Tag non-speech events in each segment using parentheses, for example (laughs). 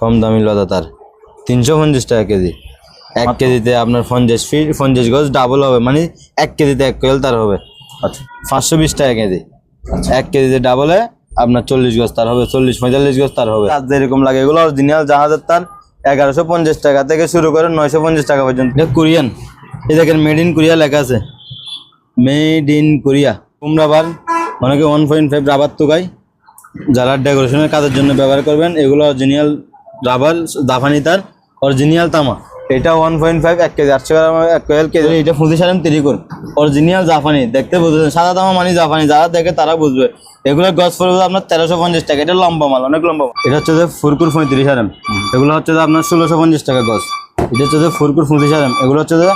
কম দামি লতা তার। তিনশো পঞ্চাশ টাকা কেজি। এক কেজিতে আপনার পঞ্চাশ ফিট পঞ্চাশ গজ ডাবল হবে। মানে এক কেজিতে এক কোয়েল তার হবে। আচ্ছা। পাঁচশো বিশ টাকা কেজি। এক কেজিতে ডাবলে আপনার চল্লিশ গজ তার হবে। চল্লিশ পঁয়তাল্লিশ গজ তার হবে। আর যেরকম লাগে এগুলো অরিজিনাল জাহাজের তার এগারোশো পঞ্চাশ টাকা থেকে শুরু করে নয়শো পঞ্চাশ টাকা পর্যন্ত। কোরিয়ান। এই দেখেন মেড ইন কোরিয়া লেখা আছে। মেড ইন কোরিয়া কুমড়াবার অনেকে ওয়ান পয়েন্ট ফাইভ রাবার তুকাই যারা ডেকোরেশনের কাজের জন্য ব্যবহার করবেন। এগুলো অরিজিনাল রাবার দাফানি তার অরিজিনাল তামা। এটা ওয়ান পয়েন্ট ফাইভ এক কেজি, আটশো গ্রাম, এক কেজি এটা ফুঁসি সারেন তিরিকুর অরিজিনাল জাপানি দেখতে বুঝবেন। সাদা তামা মানে জাপানি যারা দেখে তারা বুঝবে। এগুলো গছ পড়বে আপনার তেরোশো পঞ্চাশ টাকা। এটা লম্বা মাল, অনেক লম্বা। এটা হচ্ছে যে ফুরকুর পঁয়ত্রিশ আরাম এগুলো হচ্ছে যে আপনার ষোলোশো পঞ্চাশ টাকা গছ। এটা হচ্ছে যে ফুরকুর পঁচিশ আরাম এগুলো হচ্ছে যে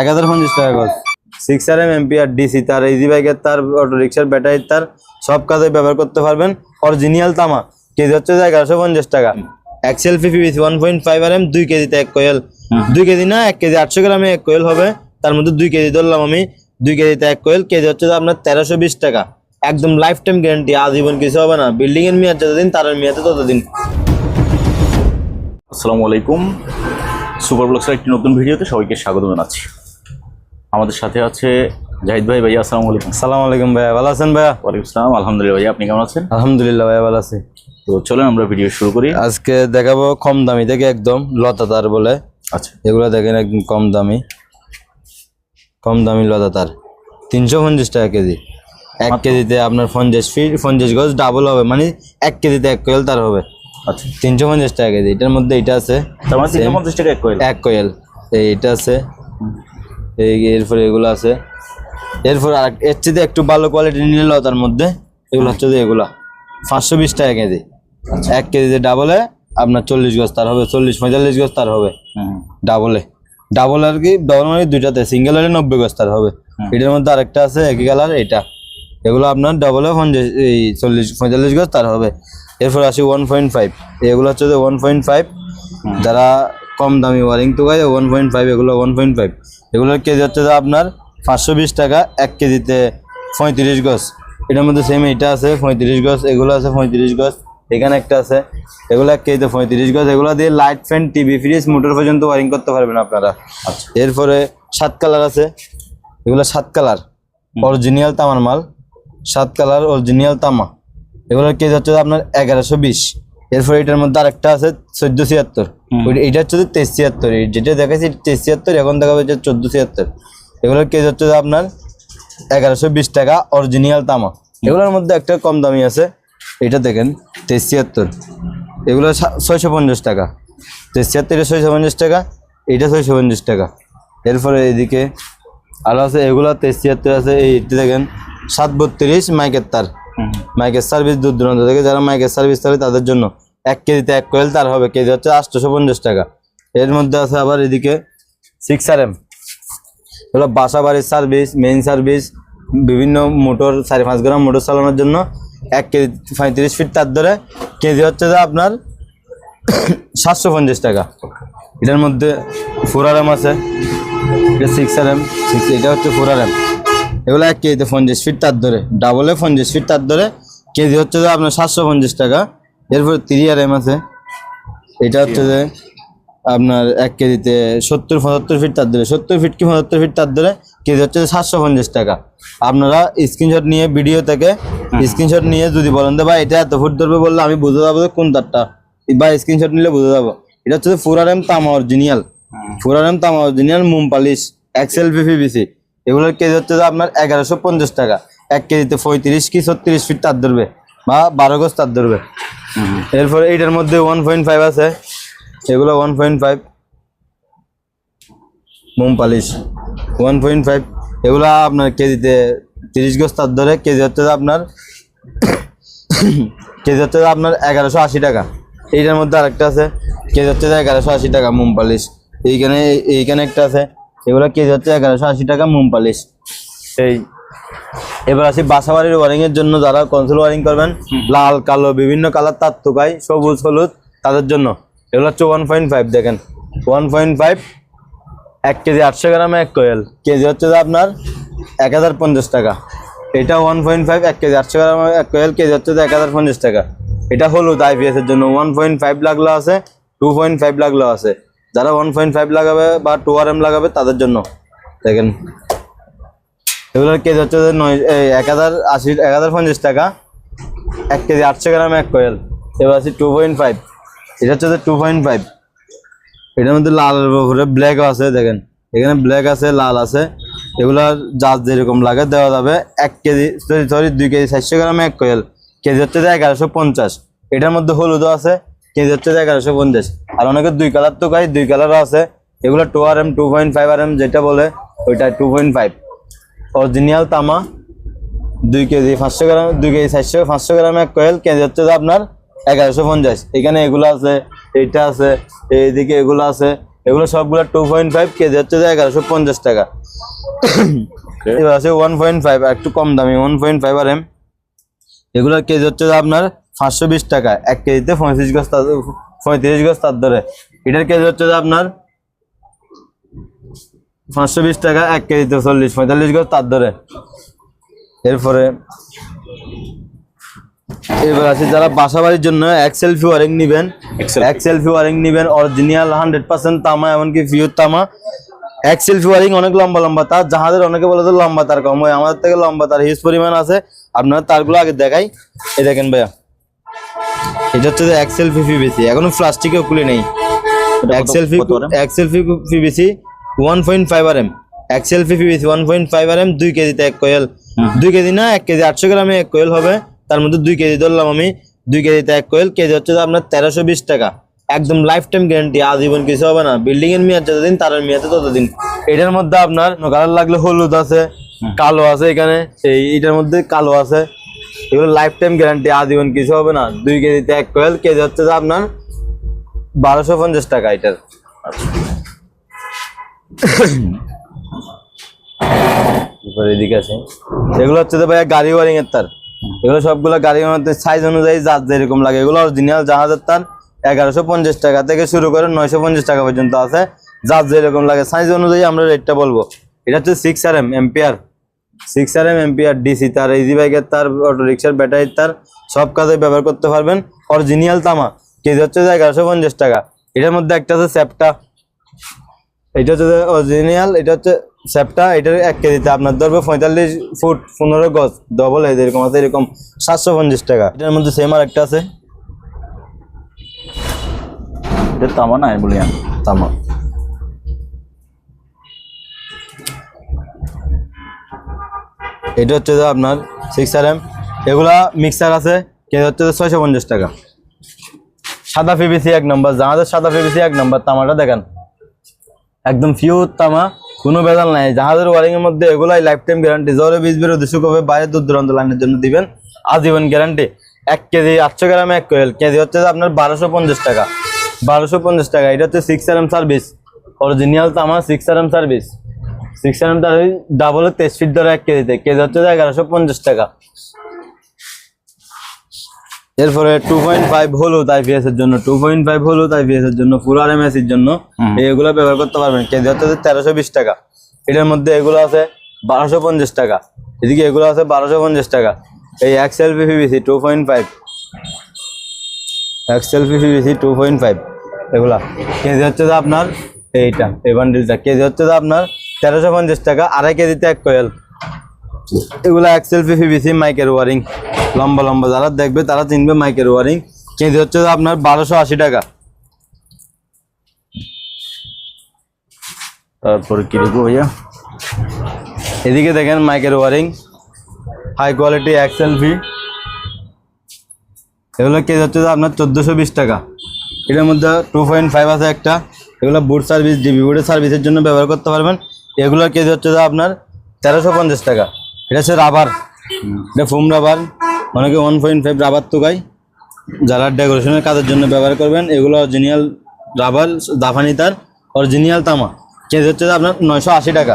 এক হাজার পঞ্চাশ টাকা গছ। Six R M ampere DC তার ইজি বাইকের তার অটো রিক্সার ব্যাটারির তার, সব কাজে ব্যবহার করতে পারবেন। অরিজিনাল তামা, কেজি হচ্ছে যে এগারোশো পঞ্চাশ টাকা। Excel PVC one point five R M দুই কেজিতে এক কোয়েল দুই কেজি না এক কেজি আটশো গ্রামে এক কোয়েল হবে। তার মধ্যে দুই কেজি ধরলাম আমি। দুই কেজিতে এক কোয়েল কেজি হচ্ছে আপনার তেরোশো বিশ টাকা। একদম লাইফ টাইম গ্যারান্টি আজীবন কিছু হবে না। বিল্ডিং এর মেয়াদ যতদিন তার মেয়াদে ততদিন। আসসালামু আলাইকুম। সুপার ব্লগসের একটি নতুন ভিডিওতে সবাইকে স্বাগত জানাচ্ছি। আমাদের সাথে আছে জাহিদ ভাই। ভাইয়া আসসালামু আলাইকুম। সালাম আলাইকুম ভাইয়া। ভালো আছেন ভাইয়া? ওয়ালাইকুম আসসালাম। আলহামদুলিল্লাহ ভাইয়া আপনি কেমন আছেন? আলহামদুলিল্লাহ ভাইয়া ভালো আছি। তো চলেন আমরা ভিডিও শুরু করি। আজকে দেখাবো কম দামি থেকে একদম লতা তার বলে। আচ্ছা। এগুলো দেখেন একদম কম দামি। কম দামি লতা তার তিনশো পঞ্চাশ টাকা কেজি। এক কেজিতে আপনার পঞ্চাশ ফিট পঞ্চাশ গজ ডাবল হবে মানে এক কেজিতে এক কোয়েল তার হবে। আচ্ছা। তিনশো পঞ্চাশ টাকা কেজি। এটার মধ্যে এটা আছে মানে টাকা এক কোয়েল এক কোয়েল এই এটা আছে। এই এরপরে এগুলো আছে। এরপর আর এর চেয়ে একটু ভালো কোয়ালিটি নিয়ে লতার মধ্যে। এগুলো হচ্ছে যে এগুলা। পাঁচশো বিশ টাকা কেজি। এক কেজিতে ডাবলে আপনার চল্লিশ গজ তার হবে চল্লিশ পঁয়তাল্লিশ গজ তার হবে। ডাবলে। ডাবল আর কি ডাবল মানে দুইটাতে সিঙ্গেল হলে নব্বই গজ তার হবে। এটার মধ্যে আরেকটা আছে একই কালার এটা। এগুলো আপনার ডাবলে পঞ্চাশ এই চল্লিশ পঁয়তাল্লিশ গজ তার হবে। এরপর আসি ওয়ান পয়েন্ট ফাইভ এগুলো হচ্ছে যে ওয়ান পয়েন্ট ফাইভ যারা কম দামি ওয়ারিং তো গায়ে ওয়ান পয়েন্ট ফাইভ এগুলো ওয়ান পয়েন্ট ফাইভ এগুলোর কেজি হচ্ছে যে আপনার পাঁচশো বিশ টাকা এক কেজিতে পঁয়ত্রিশ গজ। এটার মধ্যে সেম এটা আছে পঁয়ত্রিশ গজ এগুলো আছে পঁয়ত্রিশ গজ। এখানে একটা আছে। এগুলো এক কেজিতে পঁয়ত্রিশ গজ এগুলো দিয়ে light fan TV fridge motor পর্যন্ত ওয়ারিং করতে পারবেন আপনারা। আচ্ছা। এরপরে সাত কালার আছে। এগুলো সাত কালার অরিজিনাল তামার মাল সাত কালার অরিজিনাল তামা। এগুলোর কেজি হচ্ছে আপনার এগারোশো বিশ। এরপরে এটার মধ্যে আরেকটা আছে চোদ্দ ছিয়াত্তর। এইটা হচ্ছে তেইশ ছিয়াত্তর। যেটা দেখাচ্ছি তেইশ ছিয়াত্তর এখন দেখা যাচ্ছে চোদ্দ ছিয়াত্তর। এগুলোর কেজি হচ্ছে আপনার এগারোশো বিশ টাকা অরিজিনাল তামা। এগুলোর মধ্যে একটা কম দামি আছে। এটা দেখেন তেইশ ছিয়াত্তর। এগুলো ছয়শো পঞ্চাশ টাকা। তেইশ ছিয়াত্তর এটা ছয়শো পঞ্চাশ টাকা এইটা ছয়শো পঞ্চাশ টাকা। এরপরে এইদিকে আরও আছে এগুলো তেইশ ছিয়াত্তর আছে এইটি দেখেন সাত বত্রিশ মাইকের তার। মাইকের সার্ভিস দূর দূরান্ত থেকে যারা মাইকের সার্ভিস থাকে তাদের জন্য এক কেজিতে এক কোয়েল তার হবে কেজি হচ্ছে আটশোশো পঞ্চাশ টাকা। এর মধ্যে আছে আবার এদিকে সিক্স আর এম এগুলো বাসা বাড়ির সার্ভিস মেইন সার্ভিস বিভিন্ন মোটর চারি পাঁচ গ্রাম মোটর চালানোর জন্য এক কেজি পঁয়ত্রিশ ফিট তার ধরে, কেজি হচ্ছে যে আপনার সাতশো পঞ্চাশ টাকা। এটার মধ্যে ফোর আর এম আছে, এটা সিক্স আর এম সিক্স এটা হচ্ছে ফোর আর এম এগুলো এক কেজিতে পঞ্চাশ ফিট তার ধরে ডাবলে পঞ্চাশ ফিট তার ধরে, কেজি হচ্ছে যে আপনার সাতশো পঞ্চাশ টাকা। এরপর থ্রি আর এম আছে, এটা হচ্ছে যে আপনার এক কেজিতে সত্তর পঁচাত্তর ফিট তার ধরে সত্তর ফিট কি পঁচাত্তর ফিট তার ধরে কেজি হচ্ছে সাতশো পঞ্চাশ টাকা। আপনারা স্ক্রিনশট নিয়ে ভিডিও থেকে স্ক্রিনশট নিয়ে যদি বলেন ভাই এটা এত ফুট ধরবে বললে আমি বুঝতে যাব যে কোন তারটা। বা স্ক্রিনশট নিলে বুঝতে যাব। এটা হচ্ছে ফোর এম তামা অরিজিনাল ফোর আর এম তামা অরিজিনাল মোম পালিশ এক্সেল পিপিবিসি এগুলোর কেজি হচ্ছে যে আপনার এগারোশো পঞ্চাশ টাকা। এক কেজিতে পঁয়ত্রিশ কি ছত্রিশ ফিট তার ধরবে বা বারো গজ তার ধরবে। এরপরে এইটার মধ্যে ওয়ান পয়েন্ট ফাইভ আছে। এগুলো ওয়ান পয়েন্ট ফাইভ মোম পালিশ। ওয়ান পয়েন্ট ফাইভ এগুলো আপনার কেজিতে তিরিশ গজ তার ধরে কেজি হচ্ছে আপনার (coughs) কেজি হচ্ছে যে আপনার এগারোশো আশি টাকা। এইটার মধ্যে আরেকটা আছে কেজি হচ্ছে যে এগারোশো আশি টাকা মোম পালিশ। এইখানে এইখানে একটা আছে এগুলো কেজি হচ্ছে এগারোশো আশি টাকা মোম পালিশ। এই এবার আসি বাসাবাড়ির ওয়ারিং এর জন্য যারা কনসোল ওয়ারিং করবেন লাল কালো বিভিন্ন কালার তার তোকাই সবুজ হলুদ তাদের জন্য। এগুলো হচ্ছে ওয়ান পয়েন্ট ফাইভ দেখেন। ওয়ান পয়েন্ট ফাইভ এক কেজি আটশো গ্রামে এক কোয়েল। কেজি হচ্ছে যে আপনার এক হাজার পঞ্চাশ টাকা। এটা ওয়ান পয়েন্ট ফাইভ এক কেজি আটশো গ্রামে এক কোয়েল, কেজি হচ্ছে যে এক হাজার পঞ্চাশ টাকা। এটা হলুদ আইপিএস এর জন্য ওয়ান পয়েন্ট ফাইভ লাগল আছে টু পয়েন্ট ফাইভ লাগল আছে। যারা ওয়ান পয়েন্ট ফাইভ লাগাবে বা টু আর এম লাগাবে, তাদের জন্য। দেখেন। এগুলোর কেজি হচ্ছে নয় এক হাজার আশি, এক হাজার পঞ্চাশ টাকা। এক কেজি আটশো গ্রাম এক কোয়েল। এবার আছে টু পয়েন্ট ফাইভ এটা হচ্ছে টু পয়েন্ট ফাইভ এটার মধ্যে লাল উপরে ব্ল্যাকও আছে, দেখেন। এখানে ব্ল্যাক আছে, লাল আছে। এগুলো জাত যেরকম লাগে দেওয়া যাবে। এক কেজি সরি সরি দুই কেজি, চারশো গ্রামে এক কোয়েল কেজি হচ্ছে এগারোশো পঞ্চাশ। এটার মধ্যে হলুদও আছে, কেজি হচ্ছে এগারোশো পঞ্চাশ। আর অনেকে দুই কালার তো গাই দুই কালারও আছে। এগুলো two R M two point five R M যেটা বলে, ওইটা টু পয়েন্ট ফাইভ অরিজিনাল তামা, দুই কেজি পাঁচশো গ্রাম, দুই কেজি চারশো, পাঁচশো গ্রাম এক কয়েল কেজি হচ্ছে আপনার এগারোশো পঞ্চাশ। এখানে এগুলো আছে এইটা আছে এইদিকে এগুলো আছে। এগুলো সবগুলো টু পয়েন্ট ফাইভ কেজি হচ্ছে যে এগারোশো পঞ্চাশ টাকা। এবার আছে ওয়ান পয়েন্ট ফাইভ একটু কম দামি one point five R M এগুলোর কেজি হচ্ছে যে আপনার পাঁচশো বিশ টাকা। এক কেজিতে পঁয়ত্রিশ গজ তার পঁয়ত্রিশ গজ তার ধরে এটার কেজি হচ্ছে যে আপনার পাঁচশো বিশ টাকা এক কেজিতে চল্লিশ পঁয়তাল্লিশ গজ তার ধরে এরপরে এবার আছে যারা বাসাবাড়ির জন্য এক্সেল ফি ওয়ারিং নিবেন এক্সেল ফি ওয়ারিং নিবেন অরিজিনাল হান্ড্রেড পার্সেন্ট তামা এমনকি পিওর তামা। এক্সেল ফি ওয়ারিং অনেক লম্বা লম্বা তার জাহাজের অনেকে বলে লম্বা তার কম হয় আমাদের থেকে লম্বা তার হিউজ পরিমাণ আছে। আপনারা তারগুলো আগে দেখাই। এই দেখেন ভাইয়া। এটা হচ্ছে এক্সেল ফি পিবিসি এখনও প্লাস্টিকেও খুলে নেই। এক্সেল ফি? এক্সেল ফি PVC one point five R M Excel ফি PVC one point five R M দুই কেজিতে এক কোয়েল। দুই কেজি না এক কেজি আটশো গ্রামে এক কোয়েল হবে। তার মধ্যে দুই কেজি ধরলাম আমি দুই কেজিতে এক কোয়েল কেজি হচ্ছে আপনার তেরোশো বিশ টাকা। একদম লাইফ টাইম গ্যারান্টি আজীবন কিছু হবে না। বিল্ডিং এর মেয়াদ যতদিন তার মেয়াদে ততদিন। এটার মধ্যে আপনার কালার লাগলে হলুদ আছে কালো আছে এখানে এই এটার মধ্যে কালো আছে। এগুলো লাইফ টাইম গ্যারান্টি আজীবন কিছু হবে না। দুই কেজিতে এক কোয়েল কেজি হচ্ছে আপনার বারোশো পঞ্চাশ টাকা এটার। এদিকে আছে এগুলো হচ্ছে ভাইয়া গাড়ি ওয়ারিং এর তার। এগুলো সবগুলো গাড়ি মধ্যে সাইজ অনুযায়ী যার যেরকম লাগে। এগুলো অরিজিনাল জাহাজের তার এগারোশো পঞ্চাশ টাকা থেকে শুরু করে নয়শো পঞ্চাশ টাকা পর্যন্ত আছে। যার যেরকম লাগে সাইজ অনুযায়ী আমরা রেটটা বলব। এটা হচ্ছে six R M ampere six R M ampere DC তার ইজি বাইকের তার অটো রিক্সার ব্যাটারির তার, সব কাজে ব্যবহার করতে পারবেন। অরিজিনাল তামা, কেজি হচ্ছে যে এগারোশো পঞ্চাশ টাকা। এটার মধ্যে একটা আছে স্যাপটা এটা হচ্ছে অরিজিনাল এটা হচ্ছে স্যাপটা এটার এক কেজিতে আপনার ধরবে পঁয়তাল্লিশ ফুট পনেরো গজ ডবল এই যে এরকম আছে এরকম সাতশো পঞ্চাশ টাকা। এটার মধ্যে সেম আর একটা আছে। এটা তামা না বলি তামা। এটা হচ্ছে যে আপনার সিক্স আর এম এগুলা মিক্সার আছে কেজি হচ্ছে ছয়শো পঞ্চাশ টাকা। সাদা পিবিসি এক নম্বর জাহাজের সাদা পিবিসি এক নম্বর তামাটা দেখেন। একদম পিওর তামা। কোনো বেজাল নাই। জাহাজের ওয়ারিং এর মধ্যে এগুলাই লাইফ টাইম গ্যারান্টি জ্বরে, বীজ বেরো দুশো কবে বাইরে দূর দূরান্ত লাইনের জন্য দিবেন। আজীবন গ্যারান্টি এক কেজি আটশো গ্রামে এক কোয়েল কেজি হচ্ছে আপনার বারোশো পঞ্চাশ টাকা। বারোশো পঞ্চাশ টাকা। এটা হচ্ছে six R M service original আমার six R M service six R M service double তেইশ ফিট ধরে এক কেজিতে। কেজি হচ্ছে এগারোশো পঞ্চাশ টাকা। এরপরে টু পয়েন্ট ফাইভ হলুদ আইপিএস এর জন্য টু পয়েন্ট ফাইভ হলুদ আইপিএস এর জন্য পুরো আর এম এস এর জন্য। এগুলো ব্যবহার করতে পারবেন। কেজি হচ্ছে তেরোশো বিশ টাকা। এটার মধ্যে এগুলো আছে বারোশো পঞ্চাশ টাকা। এদিকে এগুলো আছে বারোশো পঞ্চাশ টাকা। এই Excel PVC two point five Excel PVC two point five এগুলা। কেজি হচ্ছে যে আপনার এইটা এই বান্ডিলটা কেজি হচ্ছে যে আপনার তেরোশো পঞ্চাশ টাকা। আড়াই কেজিতে এক কোয়েল এগুলো এক্সেল পিভিসি মাইকের ওয়ারিং। লম্বা লম্বা যারা দেখবে তারা চিনবে মাইকের ওয়ারিং। কেজি হচ্ছে আপনার বারোশো আশি টাকা। তারপরে কি দেখব ভাইয়া? এদিকে দেখেন মাইকের wiring. High quality Excel V এগুলো কেজি হচ্ছে আপনার চোদ্দোশো বিশ টাকা। এটার মধ্যে টু পয়েন্ট ফাইভ আছে একটা। এগুলো বুট সার্ভিস ডিবি বুটের সার্ভিসের জন্য ব্যবহার করতে পারবেন। এগুলোর কেজি হচ্ছে আপনার তেরোশো পঞ্চাশ টাকা। এটা হচ্ছে রাবার। এটা ফোম রাবার অনেকে ওয়ান পয়েন্ট ফাইভ রাবার তো গাই যারা ডেকোরেশনের কাজের জন্য ব্যবহার করবেন এগুলো অরিজিনাল রাবার দাফানি তার অরিজিনাল তামা। কেজি হচ্ছে আপনার নয়শো আশি টাকা।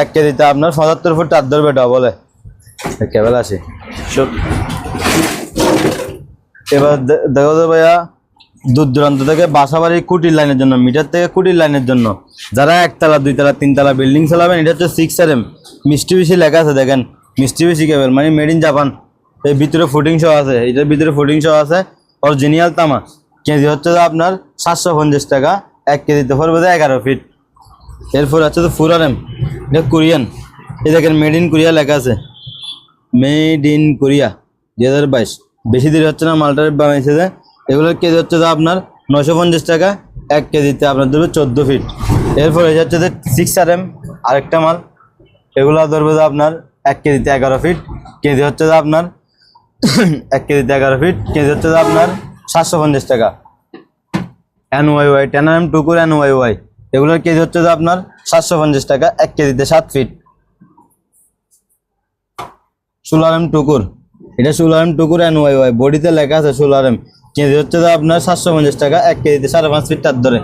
এক কেজিতে আপনার পঁচাত্তর ফুট চার ধরবে বলে। কেবল আসে এবার দেখো তো ভাইয়া দূর দূরান্ত থেকে বাসা বাড়ির কুটির লাইনের জন্য, মিটার থেকে কুটির লাইনের জন্য। যারা একতলা, দুইতলা, তিনতলা বিল্ডিং চালাবেন, এটা হচ্ছে সিক্স আর এম মিষ্টি বেশি লেখা আছে, দেখেন। মিষ্টি বেশি কেবল মানে মেড ইন জাপান এই ভিতরে ফুটিং সহ আছে, এটার ভিতরে ফুটিং সহ আছে। অরিজিনাল তামা। কেজি হচ্ছে আপনার সাতশো পঞ্চাশ টাকা, এক কেজিতে পড়বে এগারো ফিট এরপর হচ্ছে তো ফুরারেম এটা কোরিয়ান। এই দেখেন মেড ইন কোরিয়া লেখা আছে। মেড ইন কোরিয়া, দুই হাজার বাইশ। বেশি দেরি হচ্ছে না মালটার বানাইছে যে এগুলোর কেজি হচ্ছে যে আপনার নশো পঞ্চাশ টাকা, এক কেজিতে আপনার ধরবে চোদ্দ ফিট এরপর এই হচ্ছে যে সিক্স আর এম আরেকটা মাল, এগুলো ধরবে যে আপনার এক কেজিতে এগারো ফিট কেজি হচ্ছে যে আপনার (coughs) এক কেজিতে এগারো ফিট কেজি হচ্ছে যে আপনার সাতশো পঞ্চাশ টাকা। N Y Y ten R M টুকুর এন ওয়াই ওয়াই এগুলোর কেজি হচ্ছে যে আপনার সাতশো পঞ্চাশ টাকা, এক কেজিতে সাত ফিট সোলার এম টুকুর এটা সোলার এম টুকুর এন ওয়াই ওয়াই বডিতে লেখা আছে সোলারএম কেজি হচ্ছে যে আপনার সাতশো পঞ্চাশ টাকা এক কেজিতে সাড়ে পাঁচ ফিট তার ধরে।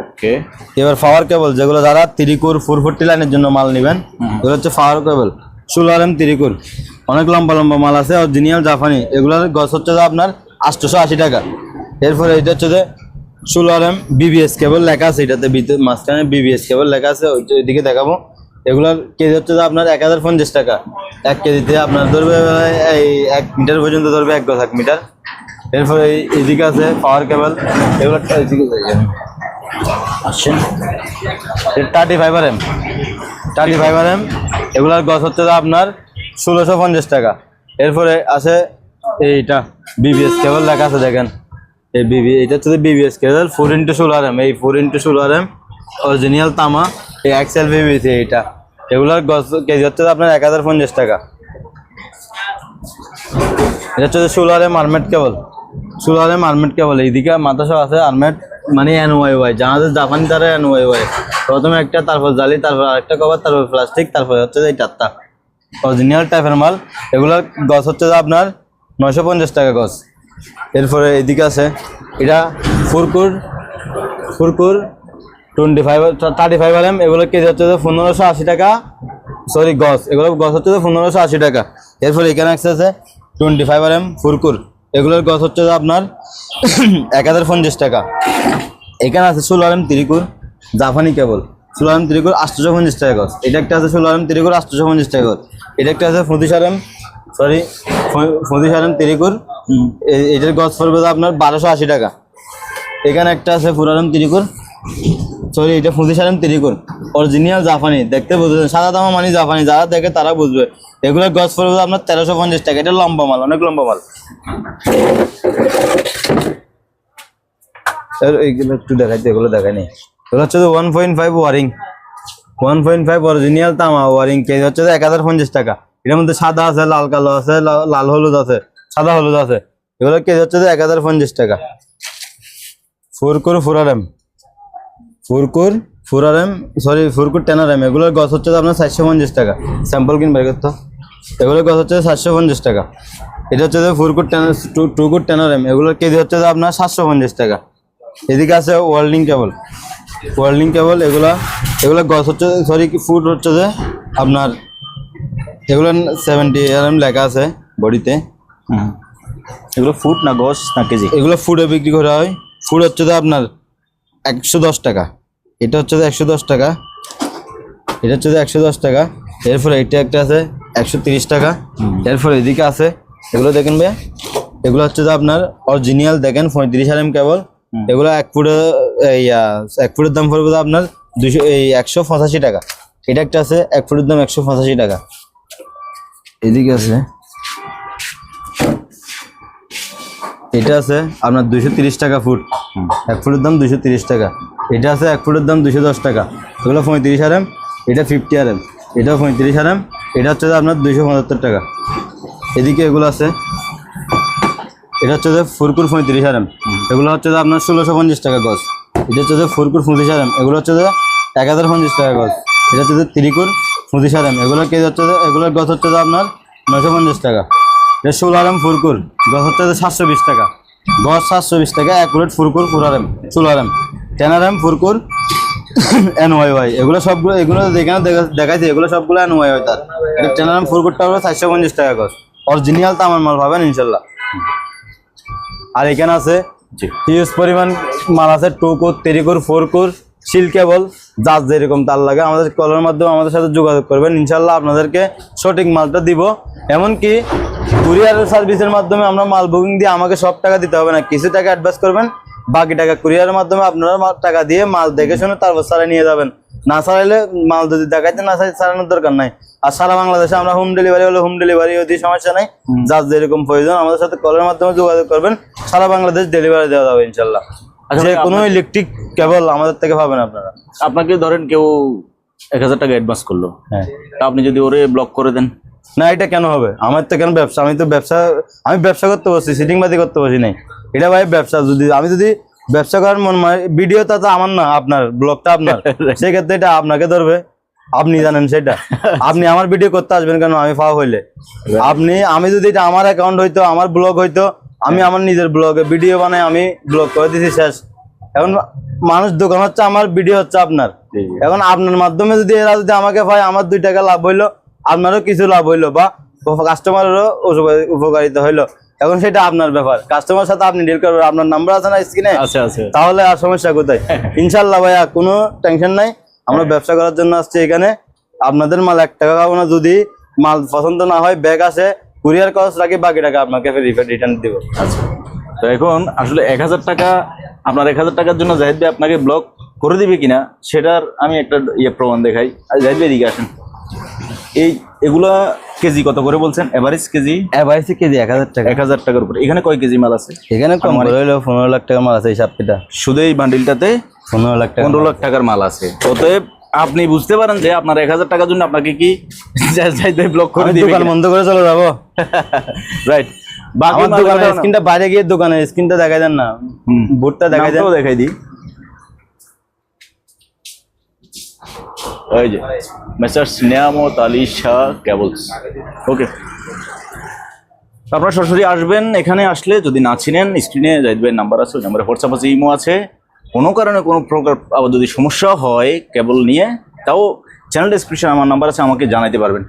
ওকে এবার পাওয়ার কেবল যেগুলো যারা তিরিকুর ফোর ফোরটি লাইনের জন্য মাল নেবেন এগুলো হচ্ছে পাওয়ার কেবল ষোলো আর সোলারএম তিরিকুর। অনেক লম্বা লম্বা মাল আছে অরিজিনাল জাপানি। এগুলোর গছ হচ্ছে যে আপনার আটশোশো আশি টাকা। এরপরে এটা হচ্ছে যে সোলারএম বিবিএস কেবল লেখা আছে এটাতে মাঝখানে বিবিএস কেবল লেখা আছে ওইদিকে দেখাবো। এগুলোর কেজি হচ্ছে যে আপনার এক হাজার পঞ্চাশ টাকা। এক কেজিতে আপনার ধরবে এই এক মিটার পর্যন্ত ধরবে এক গজ এক মিটার। এরপরে এদিকে আছে পাওয়ার কেবল এগুলো এদিকে। আসছেন thirty five R M thirty five R M এগুলার গছ হচ্ছে আপনার ষোলোশো পঞ্চাশ টাকা। এরপরে আছে এইটা বিবিএস কেবল লেখা আছে দেখেন। এই বিবি এটা হচ্ছে বিবিএস কেবল ফোর ইন্টু ষোলো আর এম এই ফোর ইন্টু ষোলো আর এম অরিজিনাল তামা এই এক্সেল বিবিসি এইটা। এগুলার গছ কেজি হচ্ছে আপনার এক হাজার পঞ্চাশ টাকা। এটা হচ্ছে ষোলো আর এম আর্মেট কেবল ষোলো আর এম আর্মেট কেবল এইদিকে মাথা সব আছে আর্মেট মানে এন ওয়াই জাহাজের জাপানি তারা এন ওয়াই। প্রথমে একটা, তারপর জালি, তারপর আরেকটা কভার, তারপর প্লাস্টিক, তারপর হচ্ছে এই টাত্তা অরিজিনাল টাইপের মাল। এগুলোর গছ হচ্ছে আপনার নয়শো পঞ্চাশ টাকা গছ। এরপরে এদিকে আছে, এটা four core four core twenty five thirty five M এগুলো কেজি হচ্ছে যে পনেরোশো আশি টাকা। সরি গছ। এগুলো গছ হচ্ছে যে পনেরোশো আশি টাকা। এরপরে এখানে আছে টোয়েন্টি ফাইভ এম ফুরকুর। এগুলোর গছ হচ্ছে যে আপনার (clears throat) এক হাজার পঞ্চাশ টাকা। এখানে আছে ষোলো আলম ত্রিকুর জাফানি জাপানি কেবল। ষোলো আর ত্রিকুর আটশোশো পঞ্চাশ টাকা গছ। এটা একটা আছে ষোলো আলম ত্রিকুর আটশোশো পঞ্চাশ টাকা গছ। এটা একটা আছে ফতিস আলম সরি ফতিস আলম ত্রিকুর এটার গছ পড়বে যে আপনার বারোশো আশি টাকা। এখানে একটা আছে ফুরারম তিরিকুর সরি এটা ফুদি সারেম তিরিকুর অরিজিনাল জাপানি, দেখতে বুঝবেন সাদা দামা মানে জাপানি, যারা দেখে তারা বুঝবে। এগুলোর গছ পড়বে আপনার তেরোশো পঞ্চাশ টাকা, এটা লম্বা মাল, অনেক লম্বা মাল। এইগুলো একটু দেখাইতে, এগুলো দেখায়নি এগুলো হচ্ছে one point five wiring. One point five original তামা ওয়ারিং কেজি, হচ্ছে এক হাজার পঞ্চাশ টাকা। এটার মধ্যে সাদা আছে, লাল কালো আছে লাল হলুদ আছে, সাদা হলুদ আছে। এগুলো কেজি হচ্ছে এক হাজার পঞ্চাশ টাকা। ফুরকুর ফুরারেম ফুরকুর ফুরারেম সরি ফুরকুর টেনারেম এগুলোর গছ হচ্ছে আপনার সাতশো পঞ্চাশ টাকা। স্যাম্পল কিন বের করতো এগুলোর গছ হচ্ছে সাতশো পঞ্চাশ টাকা। এটা হচ্ছে যে ফুরকুর টেনার টুকুর টেনারেম এগুলোর কেজি হচ্ছে যে আপনার সাতশো পঞ্চাশ টাকা। এদিকে আছে ওয়েল্ডিং কেবল ওয়েল্ডিং কেবল এগুলা এগুলো গছ হচ্ছে সরি ফুট হচ্ছে যে আপনার এগুলো সেভেন্টি এরম লেখা আছে বডিতে। এগুলো ফুট না গছ না কেজি? এগুলো ফুডে বিক্রি করা হয়। ফুড হচ্ছে তো আপনার একশো দশ টাকা। এটা হচ্ছে তো একশো দশ টাকা। এটা হচ্ছে তো একশো দশ টাকা। এরপরে এটা একটা আছে একশো তিরিশ টাকা। এরপরে এদিকে আছে এগুলো দেখেন ভাই এগুলো হচ্ছে যে আপনার অরিজিনাল দেখেন পঁয়ত্রিশ আর এম কেবল এগুলো এক ফুটে এই এক ফুটের দাম পড়বে আপনার দুশো এই একশো পঁচাশি টাকা। এটা একটা আছে এক ফুটের দাম একশো পঁচাশি টাকা। এদিকে আছে এটা আছে আপনার দুশো তিরিশ টাকা ফুট। এক ফুটের দাম দুশো তিরিশ টাকা। এটা আছে এক ফুটের দাম দুশো দশ টাকা। এগুলো পঁয়ত্রিশ আর এম এটা ফিফটি আর এম এটাও পঁয়ত্রিশ আর এম এটা হচ্ছে আপনার দুশো পঁচাত্তর টাকা। এদিকে এগুলো আছে, এটা হচ্ছে যে ফুরকুর পঁয়ত্রিশ আর এম এগুলো হচ্ছে আপনার ষোলোশো পঞ্চাশ টাকা গজ। এটা হচ্ছে যে ফুরকুর পঁচিশ আর এম এগুলো হচ্ছে যে এক হাজার পঞ্চাশ টাকা গজ। এটা হচ্ছে যে তিরিকুর পঁচিশ আর এম এগুলোর কেজি হচ্ছে যে এগুলোর গছ হচ্ছে আপনার নশো পঞ্চাশ টাকা। এটা ষোলো আর এম ফুরকুর গছ হচ্ছে যে সাতশো বিশ টাকা। গছ সাতশো বিশ টাকা, এক প্লেট ফুরকুর ফুর আর এম ষোলো R M ten R M four core? N Y Y এগুলো সবগুলো এগুলো যেখানে দেখা- দেখাইছি এগুলো সবগুলো এন ওয়াই ওয়াই তার। টেন আর এম ফুরকুরটা হলো চারশো পঞ্চাশ টাকা গছ অরিজিনাল তো আমার মাল পাবেন ইনশাল্লাহ। আর এখানে আছে হিউজ পরিমাণ মাল আছে two core three core four core shield cable যার যেরকম তার লাগে। আমাদের কলের মাধ্যমে আমাদের সাথে যোগাযোগ করবেন। ইনশাল্লাহ আপনাদেরকে সঠিক মালটা দিব। এমনকি কুরিয়ার সার্ভিসের মাধ্যমে আমরা মাল বুকিং দিয়ে আমাকে সব টাকা দিতে হবে না। কিছু টাকা অ্যাডভান্স করবেন বাকি টাকা কুরিয়ারের মাধ্যমে আপনারা টাকা দিয়ে মাল দেখে শুনে তারপর সারা নিয়ে যাবেন। না সারাইলে মাল যদি দেখাইতে না সারাই সারানোর দরকার নাই। আর সারা বাংলাদেশে আমরা হোম ডেলিভারি হলে হোম ডেলিভারি অতি সমস্যা নাই। যার যেরকম প্রয়োজন আমাদের সাথে কলের মাধ্যমে যোগাযোগ করবেন। সারা বাংলাদেশ ডেলিভারি দেওয়া যাবে ইনশাল্লাহ। আচ্ছা যে কোনো ইলেকট্রিক কেবল আমাদের থেকে পাবেন আপনারা। আপনাকে ধরেন কেউ এক হাজার টাকা অ্যাডভান্স করল। হ্যাঁ। তা আপনি যদি ওরে ব্লক করে দেন? না এটা কেন হবে? আমার তো কেন ব্যবসা? আমি তো ব্যবসা আমি ব্যবসা করতে বসছি সিটিং বাদি করতে বসি নাই। এটা ভাই ব্যবসা যদি আমি যদি ব্যবসা করার মন মানে ভিডিওটা তো আমার না আপনার ব্লগটা আপনার। (laughs) সেক্ষেত্রে এটা আপনাকে ধরবে। আপনি জানেন সেটা। (laughs) আপনি আমার ভিডিও করতে আসবেন কেন? আমি ফাও হইলে। আপনি আমি যদি এটা আমার অ্যাকাউন্ট হইতো আমার ব্লগ হইতো আমি আমার নিজের ব্লগে ভিডিও বানাই আমি ব্লগ করে দিছি শেষ। এখন মানুষ দোকান হচ্ছে আমার ভিডিও হচ্ছে আপনার। এখন আপনার মাধ্যমে যদি এরা যদি আমাকে পায় আমার দুই টাকা লাভ হইল আপনারও কিছু লাভ হইল বা কাস্টমারেরও উপকারিতা হইল। এখন সেটা আপনার ব্যাপার। কাস্টমার সাথে আপনি ডিল করবেন আপনার নাম্বার আছে না স্ক্রিনে আচ্ছা আচ্ছা তাহলে আর সমস্যা কোথায়? (laughs) ইনশাল্লাহ ভাইয়া কোনো টেনশন নাই। আমরা ব্যবসা করার জন্য আসছি এখানে। আপনাদের মাল এক টাকা খাব না যদি মাল পছন্দ না হয় ব্যাগ আসে কুরিয়ার খরচ রাখি বাকি টাকা আপনাকে রিটার্ন দিব। আচ্ছা। তো এখন আসলে এক হাজার টাকা আপনার এক হাজার টাকার জন্য জাহিদ ভাই আপনাকে ব্লক করে দিবে কিনা সেটার আমি একটা ইয়ে প্রমাণ দেখাই। আর জাহিদ ভাই এদিকে আসেন। এই এগুলা কেজি কত করে বলছেন? Average KG? এভারেজ কেজি এক হাজার টাকা। এক হাজার টাকার উপরে। এখানে কয় কেজি মাল আছে? এখানে কম হইল পনেরো লাখ টাকা মাল আছে এই শুধু এই বান্ডিলটাতে পনেরো লাখ টাকা পনেরো লাখ টাকার মাল আছে। অতএব আপনি বুঝতে পারেন যে আপনার এক হাজার টাকার জন্য আপনাকে কি ভাই ব্লক করে দিবে দোকান বন্ধ করে চলে যাব। রাইট বাকি দোকানের স্ক্রিনটা বাইরে গিয়ে দোকানের স্ক্রিনটা দেখাই দেন না। বোর্ডটা দেখাই দেন। দেখাই দিই। ওই যে মেসার্স নিয়ামত আলী শাহ কেবলস ওকে আপনারা সরাসরি আসবেন, এখানে আসলে যদি না চিনেন স্ক্রিনে যাইবেন নাম্বার আছে, ওই নাম্বারে হোয়াটসঅ্যাপ আছে ইমো আছে। কোনো কারণে কোনো প্রকার আবার যদি সমস্যা হয় কেবল নিয়ে, তাও চ্যানেল ডিসক্রিপশন আমার নাম্বার আছে, আমাকে জানাইতে পারবেন।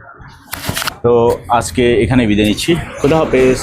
তো আজকে এখানে বিদায় নিচ্ছি। খুদা হাফেজ।